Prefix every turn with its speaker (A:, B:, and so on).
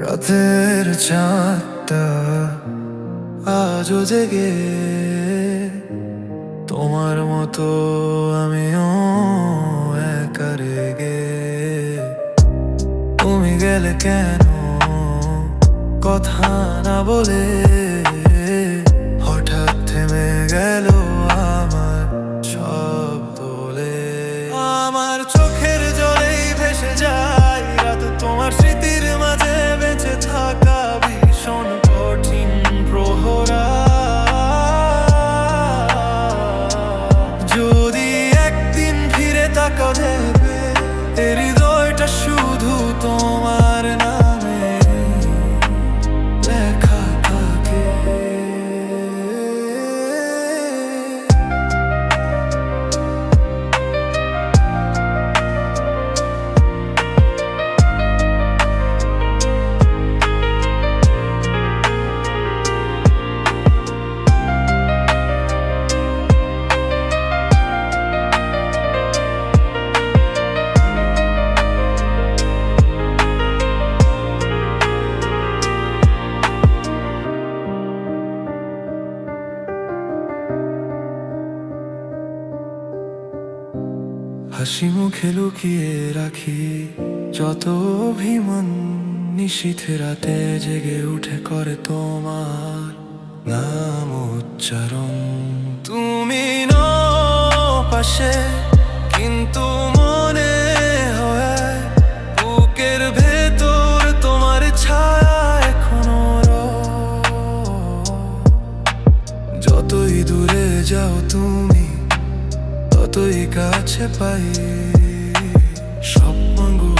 A: রাতের চাঁদটা আজও জেগে। তোমার মতো আমিও একারে রেগে। তুমি গেলে কেন? কথা না বলে হাসি মুখে লুকিয়ে রাখি। যত অভিমান নিশীথে রাতে জেগে উঠে করে তোমার নাম উচ্চারণ। তুমি ন পাশে ততই কাছে পাই? সব ভেঙে